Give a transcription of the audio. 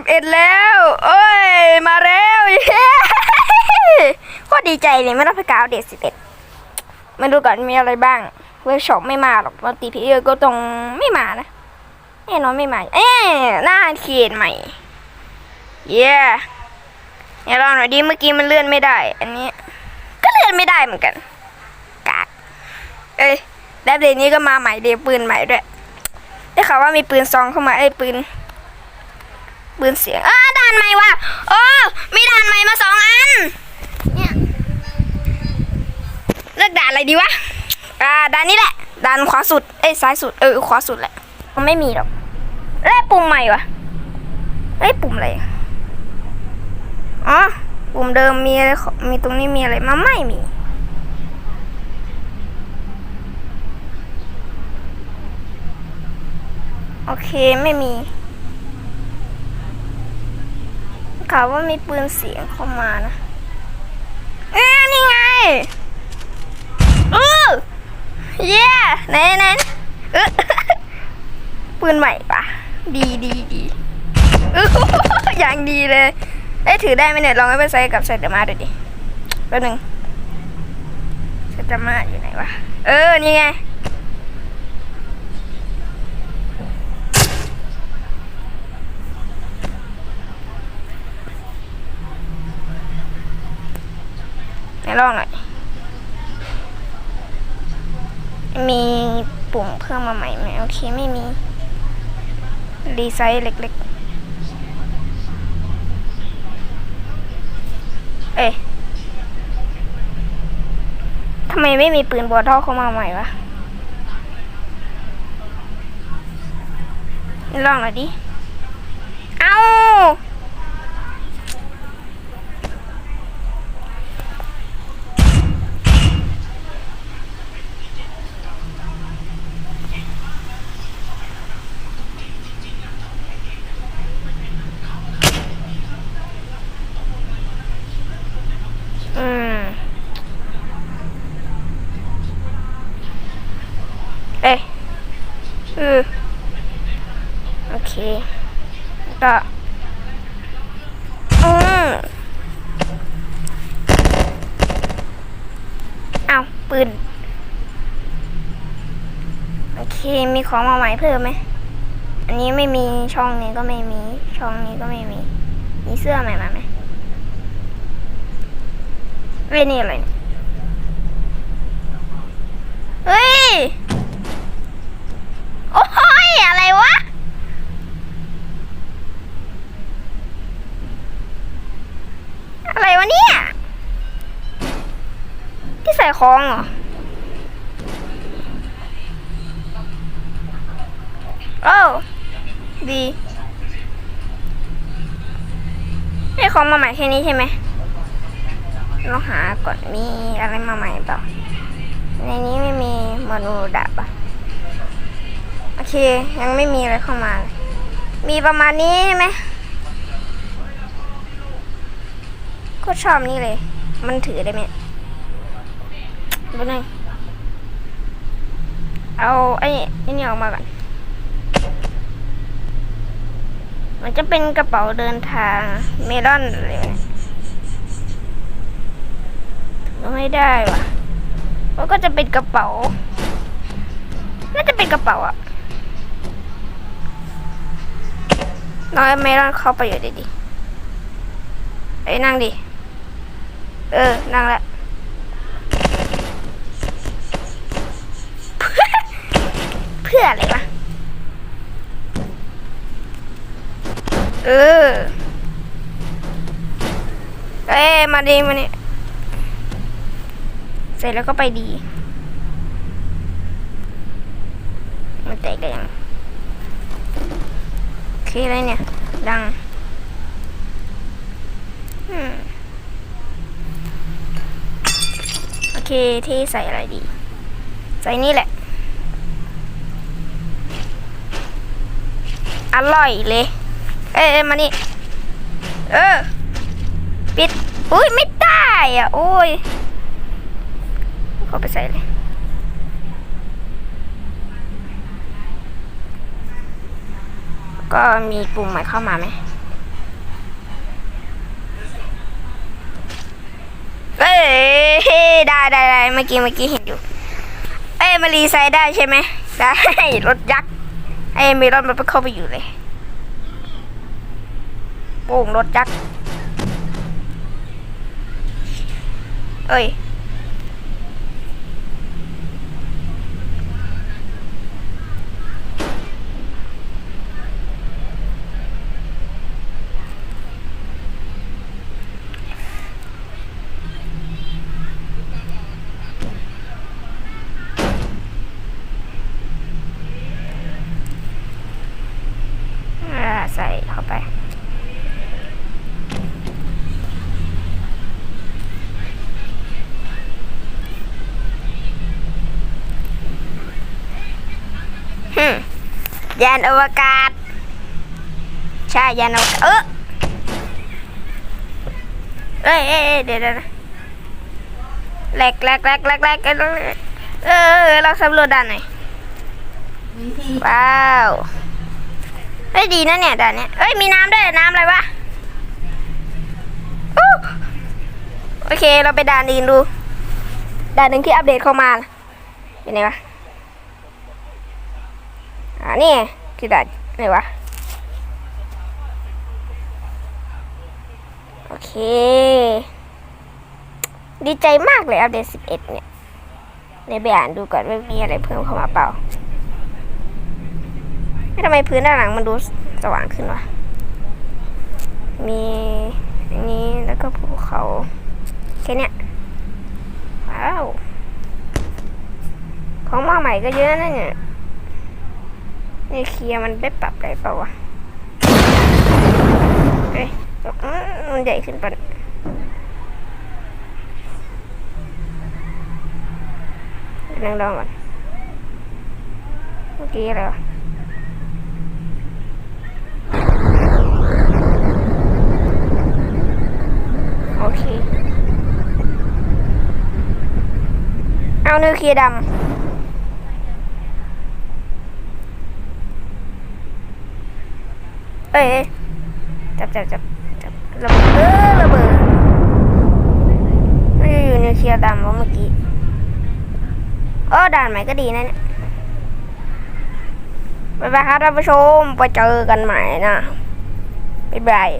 บเอ็ดแล้วเอ้ย มาแล้วเย้โคตรดีใจเลยไม่ต้องไปกาวเดทสิบเอ็ดมาดูก่อนมีอะไรบ้าง เวิร์กช็อปไม่มาหรอกมัลติเพเยอร์ก็ต้องไม่มานะแน่นอนไม่มา เอ๊หน้าเขียนใหม่ เย้เดี๋ยลองหน่อยดิเมื่อกี้มันเลื่อนไม่ได้ อันนี้ ก็เลื่อนไม่ได้เหมือนกันกากเอ้ยแล้วเดนี้ก็มาใหม่เดปืนใหม่ด้วยได้ข่าวว่ามีปืนซองเข้ามาไอ้ปืน ปืนเสียงเอ้าด่านใหม่ว่ะโอ้มีด่านใหม่มาสองอันเนี่ยเลือกด่านอะไรดีวะอ่าด่านนี้แหละด่านขวาสุดเอ้ยซ้ายสุดเออขวาสุดแหละมันไม่มีหรอกแล้วปุ่มใหม่วะเอ้ยปุ่มอะไรอ๋อปุ่มเดิมมีอะไรขอมีตรงนี้มีอะไรมาไม่มีโอเค ไม่มี ข่าวว่ามีปืนเสียงเข้ามานะเอ้นี่ไงเออเย้ไหนไหนเออปืนใหม่ปะดีดีดีอื้ออย่างดีเลยเอ้ยถือได้ไหมเนี่ยลองเอาไปใส่กับไซเดอร์มาดูดิแป๊บหนึงไซเดอร์มาอยู่ไหนวะเออนี่ไง ไหนลองหน่อย มีปุ่มเพิ่มมาใหม่ไหมโอเคไม่มี ดีไซน์เล็กๆ เอ๊ะทำไมไม่มีปืนบอลท่อเข้ามาใหม่วะลองหน่อยดิ เอาอืม เอ๊ะ อือโอเค ก็อืมเอาปืน โอเค มีของมาใหม่เพิ่มไหม อันนี้ไม่มีช่องนี้ก็ไม่มี ช่องนี้ก็ไม่มี มีเสื้อใหม่มาไหมเว้นี่อะไรเนี่ยเฮ้ย อ้ยอะไรวะ อะไรวะเนี่ย ที่ใส่ของเหรอโอ้ดีนี่ของมาใหม่แค่นี้ใช่ไหมลองหาก่อนมีอะไรมาใหม่เปล่าในนี้ไม่มีมนูดับอะ โอเค ยังไม่มีอะไรเข้ามา มีประมาณนี้ใช่ไหมก็ชอบนี่เลย มันถือได้ไหมดูหน่อยเอาไอ้ไอ้นี่ออกมาก่อน มันจะเป็นกระเป๋าเดินทางเมลอนอะไรเนี่ยไม่ได้ว่ะมันก็จะเป็นกระเป๋า น่าจะเป็นกระเป๋าอะ น้อยเมลอนเข้าไปอยู่ดิดิไอ้นั่งดิ เออ นั่งละเพื่ออะไรวะ เออ เอ้มาดีมาเนี่ยเสร็จแล้วก็ไปดี มันแตกได้ยัง โอเคอะไรเนี่ย ดังอืมโอเคที่ใส่อะไรดี ใส่นี่แหละ อร่อยเลย เอ้ยมานี่ เออ ปิด อุ้ยไม่ได้อะ โอ้ยเขาไปใส่เลย ก็มีปุ่มใหม่เข้ามาไหมเอ้ได้ได้ได้เมื่อกี้เมื่อกี้เห็นอยู่ เอ้มารีไซด์ได้ใช่ไหมได้รถยักษ์เอ้มีรถมันไปเข้าไปอยู่เลยโป่งรถยักษ์เอ้ย ยานอวกาศ ใช่ยานอวกาศ เออเอ้ยเอ้ยเอ้ยเดี๋ยวเดี๋ยวนะแหลกแหลกแหลกแหลกแหลกเออเออเราสำรวจด้านไหนอยวิธีว้าวเฮ้ยดีนะเนี่ยด่านเนี้ยเอ้ยมีน้ำด้วยน้ำอะไรวะอู้โอเคเราไปด่านอื่นดู ด่านหนึ่งที่อัปเดตเข้ามาเป็นไงวะ อ่านี่ไงคือด่านไหนวะ โอเค ดีใจมากเลยอัปเดต 11 เนี่ยในไปอ่านดูก่อนว่ามีอะไรเพิ่มเข้ามาเปล่าทำไมพื้นด้านหลังมันดูสว่างขึ้นวะ มีอันนี้แล้วก็ภูเขาแค่เนี้ยว้าว ของมาใหม่ก็เยอะนะเนี่ย นี่เคลียร์มันได้ปรับอะไรเปล่าวะเอ้ยมันใหญ่ขึ้นปะนั่งลองก่อนเมื่อกี้อะไรวะโอเค เอาเนิวเคลียร์ดำ เอ้ยจับจับจับจับระเบิดเออระเบิดไม่อยู่นิวเคลียร์ดำวะเมื่อกี้เออด่านใหม่ก็ดีนะเนี่ยบ๊ายบายครับท่านผู้ชมไปเจอกันใหม่นะบ๊ายบาย